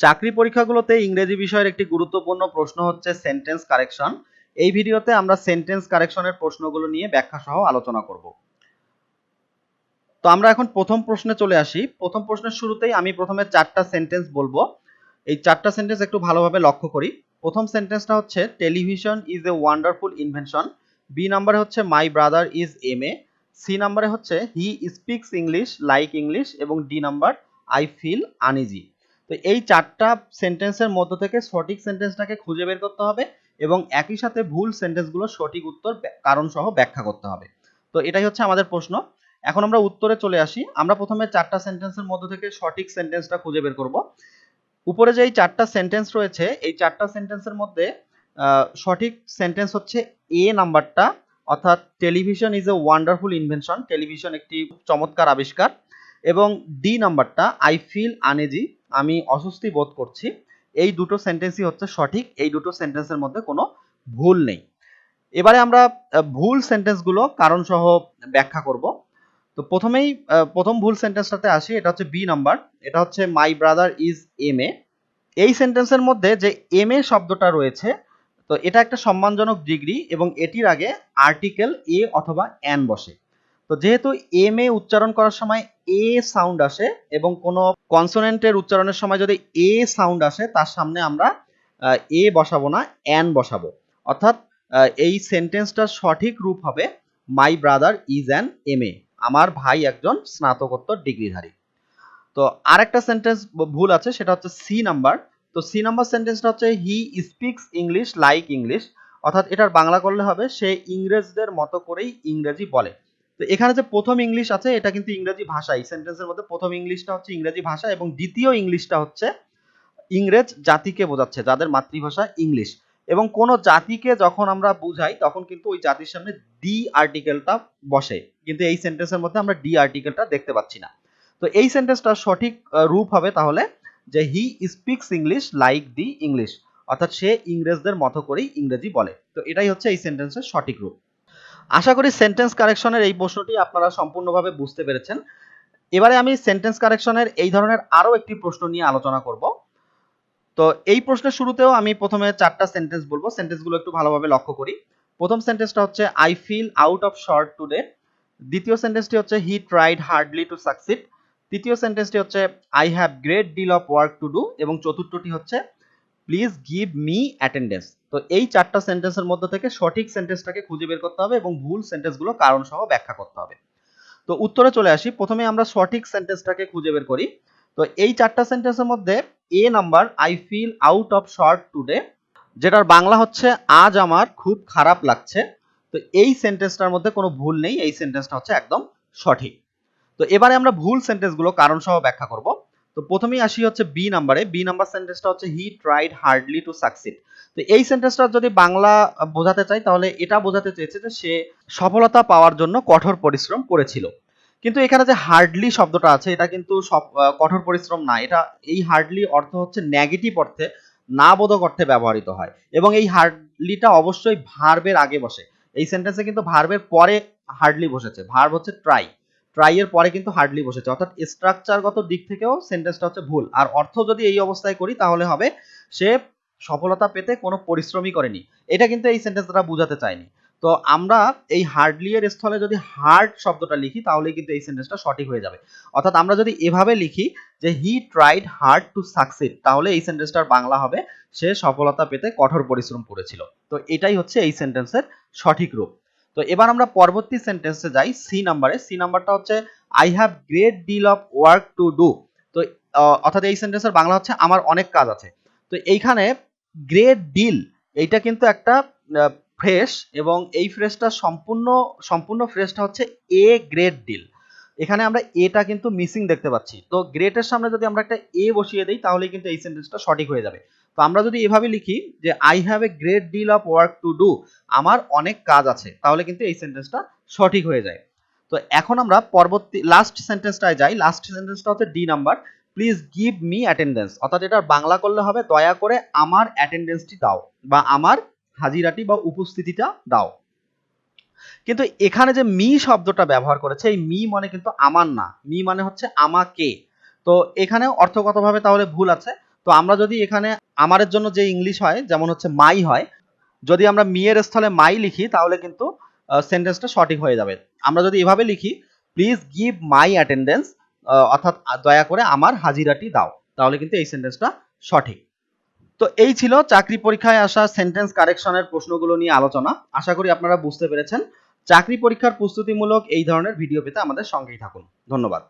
চাকরি পরীক্ষাগুলোতে ইংরেজি বিষয়ের একটি গুরুত্বপূর্ণ প্রশ্ন হচ্ছে সেন্টেন্স কারেকশন এই ভিডিওতে আমরা সেন্টেন্স কারেকশনের প্রশ্নগুলো নিয়ে ব্যাখ্যা সহ আলোচনা করব। তো আমরা এখন প্রথম প্রশ্নে চলে আসি। প্রথম প্রশ্নের শুরুতেই আমি প্রথমে চারটা সেন্টেন্স বলব। এই চারটা সেন্টেন্স একটু ভালোভাবে লক্ষ্য করি। প্রথম সেন্টেন্সটা হচ্ছে, television is a wonderful invention. B নাম্বারে হচ্ছে, my brother is M A. C নাম্বারে হচ্ছে, he speaks English like English. এবং D number, I feel uneasy. তো এই চারটা সেন্টেন্সের মধ্য থেকে সঠিক সেন্টেন্সটাকে খুঁজে বের করতে হবে এবং একই সাথে ভুল সেন্টেন্সগুলো সঠিক উত্তর কারণ সহ ব্যাখ্যা করতে হবে। তো এটাই হচ্ছে আমাদের প্রশ্ন। এখন আমরা উত্তরে চলে আসি। আমরা প্রথমে চারটা সেন্টেন্সের মধ্য থেকে সঠিক সেন্টেন্সটা খুঁজে বের করব। উপরে যে এই চারটা সেন্টেন্স রয়েছে, এই চারটা সেন্টেন্সের মধ্যে সঠিক সেন্টেন্স হচ্ছে এ নাম্বারটা, অর্থাৎ television is a wonderful invention television একটি চমৎকার আবিষ্কার, এবং ডি নাম্বারটা আই ফিল আনেজি আমি অস্বস্তি বোধ করছি, এই দুটো সেন্টেন্সই হচ্ছে সঠিক, এই দুটো সেন্টেন্সের মধ্যে কোনো ভুল নেই। এবারে আমরা ভুল সেন্টেন্সগুলো কারণ সহ ব্যাখ্যা করব। তো প্রথমেই প্রথম ভুল সেন্টেন্সটাতে আসি, এটা হচ্ছে বি নাম্বার এটা হচ্ছে my brother is M A এই সেন্টেন্সের মধ্যে যে এম এ শব্দটা রয়েছে, তো এটা একটা সম্মানজনক ডিগ্রি এবং এটির আগে আর্টিকেল এ অথবা অ্যান বসে। তো যেহেতু এম এ উচ্চারণ করার সময় এ সাউন্ড আসে এবং কোনো কনসোনেন্টের উচ্চারণের সময় যদি এ সাউন্ড আসে, তার সামনে আমরা এ বসাবো না অ্যান বসাবো। অর্থাৎ এই সেন্টেন্সটার সঠিক রূপ হবে my brother is an M A আমার ভাই একজন স্নাতকোত্তর ডিগ্রিধারী। তো আরেকটা সেন্টেন্স ভুল আছে, সেটা হচ্ছে সি নাম্বার তো সি নাম্বার সেন্টেন্সটা হচ্ছে he speaks English like English অর্থাৎ এটার বাংলা করলে হবে, সে ইংরেজদের মতো করেই ইংরেজি বলে। তো এখানে যে প্রথম ইংলিশ আছে, এটা কিন্তু ইংরেজি ভাষা। এই সেন্টেন্সের মধ্যে প্রথম ইংলিশটা হচ্ছে ইংরেজি ভাষা এবং দ্বিতীয় ইংলিশটা হচ্ছে ইংরেজ জাতিকে বোঝাচ্ছে, যাদের মাতৃভাষা ইংলিশ। এবং কোন জাতিকে যখন আমরা বুঝাই, তখন কিন্তু ওই জাতির সামনে ডি আর্টিকেলটা বসে। কিন্তু এই সেন্টেন্সের মধ্যে আমরা ডি আর্টিকেলটা দেখতে পাচ্ছি না। তো এই সেন্টেন্সটা সঠিক রূপ হবে তাহলে যে he speaks English like the English অর্থাৎ সে ইংরেজদের মতো করেই ইংরেজি বলে। তো এটাই হচ্ছে এই সেন্টেন্সের সঠিক রূপ। আশা করি সেন্টেন্স কারেকশনের এই প্রশ্নটি আপনারা সম্পূর্ণভাবে বুঝতে পেরেছেন। এবারে আমি সেন্টেন্স কারেকশনের এই ধরনের আরও একটি প্রশ্ন নিয়ে আলোচনা করব। তো এই প্রশ্নের শুরুতেও আমি প্রথমে চারটা সেন্টেন্স বলব। সেন্টেন্সগুলো একটু ভালোভাবে লক্ষ্য করি। প্রথম সেন্টেন্সটা হচ্ছে I feel out of short today দ্বিতীয় সেন্টেন্সটি হচ্ছে he tried hardly to succeed তৃতীয় সেন্টেন্সটি হচ্ছে I have great deal of work to do এবং চতুর্থটি হচ্ছে প্লিজ গিভ মি অ্যাটেন্ডেন্স তো এই চারটা সেন্টেন্সের মধ্যে থেকে সঠিক সেন্টেন্সটাকে খুঁজে বের করতে হবে এবং ভুল সেন্টেন্সগুলো কারণ সহ ব্যাখ্যা করতে হবে। তো উত্তরে চলে আসি। প্রথমে আমরা সঠিক সেন্টেন্সটাকে খুঁজে বের করি। তো এই চারটা সেন্টেন্সের মধ্যে A number I feel out of sort today যেটার বাংলা হচ্ছে, আজ আমার খুব খারাপ লাগছে। তো এই সেন্টেন্সটার মধ্যে কোনো ভুল নেই, এই সেন্টেন্সটা হচ্ছে একদম সঠিক। তো এবারে আমরা ভুল সেন্টেন্সগুলো কারণ সহ ব্যাখ্যা করব। তো প্রথমেই আসি হচ্ছে বি নাম্বারে বি নাম্বার সেন্টেন্সটা হচ্ছে he tried hardly to succeed তো এই সেন্টেন্সটা যদি বাংলা বোঝাতে চাই, তাহলে এটা বোঝাতে চেয়েছে যে সে সফলতা পাওয়ার জন্য কঠোর পরিশ্রম করেছিল। কিন্তু এখানে যে হার্ডলি শব্দটা আছে, এটা কিন্তু সব কঠোর পরিশ্রম না। এটা, এই হার্ডলি অর্থ হচ্ছে নেগেটিভ অর্থে না বোধক অর্থে ব্যবহৃত হয়। এবং এই হার্ডলিটা অবশ্যই ভার্বের আগে বসে। এই সেন্টেন্সে কিন্তু ভার্বের পরে হার্ডলি বসেছে। ভার্ব হচ্ছে ট্রাই ট্রাই এর পরে কিন্তু হার্ডলি বসেছে। অর্থাৎ স্ট্রাকচারগত দিক থেকেও সেন্টেন্সটা হচ্ছে ভুল। আর অর্থ যদি এই অবস্থায় করি, তাহলে হবে সে সফলতা পেতে কোনো পরিশ্রমই করেনি। এটা কিন্তু এই সেন্টেন্সটা বোঝাতে চায়নি। তো আমরা এই হার্ডলি এর স্থলে যদি হার্ড শব্দটা লিখি তাহলে কিন্তু এই সেন্টেন্সটা সঠিক হয়ে যাবে। অর্থাৎ আমরা যদি এভাবে লিখি যে he tried hard to succeed তাহলে এই সেন্টেন্সটার বাংলা হবে, সে সফলতা পেতে কঠোর পরিশ্রম করেছিল। তো এটাই হচ্ছে এই সেন্টেন্সের সঠিক রূপ। তো এবার আমরা পরবর্তী সেন্টেন্সে যাই সি নাম্বারে সি নাম্বারটা হচ্ছে I have great deal of work to do তো অর্থাৎ এই সেন্টেন্সের বাংলা হচ্ছে, আমার অনেক কাজ আছে। তো এইখানে গ্রেট ডিল এইটা কিন্তু একটা ফ্রেশ এবং এই ফ্রেশটা সম্পূর্ণ সম্পূর্ণ ফ্রেশটা হচ্ছে এ গ্রেট ডিল এখানে আমরা এটা কিন্তু মিসিং দেখতে পাচ্ছি। তো গ্রেটের সামনে যদি আমরা একটা এ বসিয়ে দিই তাহলে কিন্তু এই সেন্টেন্সটা সঠিক হয়ে যাবে। তো আমরা যদি এভাবে লিখি যে I have a great deal of work to do আমার অনেক কাজ আছে, তাহলে কিন্তু এই সেন্টেন্সটা সঠিক হয়ে যায়। তো এখন আমরা পরবর্তী লাস্ট সেন্টেন্সটায় যাই। লাস্ট সেন্টেন্সটা হচ্ছে D number please give me attendance অর্থাৎ এটার বাংলা করলে হবে, দয়া করে আমার অ্যাটেন্ডেন্সটি দাও বা আমার হাজিরাটি বা উপস্থিতিটা দাও। কিন্তু এখানে যে মি শব্দটা ব্যবহার করেছে, এই মি মানে কিন্তু আমার না। মি মানে হচ্ছে আমাকে। তো এখানে অর্থগতভাবে তাহলে ভুল আছে। তো আমরা যদি এখানে আমারের জন্য যে ইংলিশ হয়, যেমন হচ্ছে মাই হয়, যদি আমরা মিয়ের স্থলে মাই লিখি, তাহলে কিন্তু সেন্টেন্সটা সঠিক হয়ে যাবে। আমরা যদি এভাবে লিখি প্লিজ গিভ মাই অ্যাটেন্ডেন্স অর্থাৎ দয়া করে আমার হাজিরাটি দাও, তাহলে কিন্তু এই সেন্টেন্সটা সঠিক। তো এই ছিল চাকরি পরীক্ষায় আসা সেন্টেন্স কারেকশনের প্রশ্নগুলো নিয়ে আলোচনা। আশা করি আপনারা বুঝতে পেরেছেন। চাকরি পরীক্ষার প্রস্তুতিমূলক এই ধরনের ভিডিও পেতে আমাদের সঙ্গেই থাকুন। ধন্যবাদ।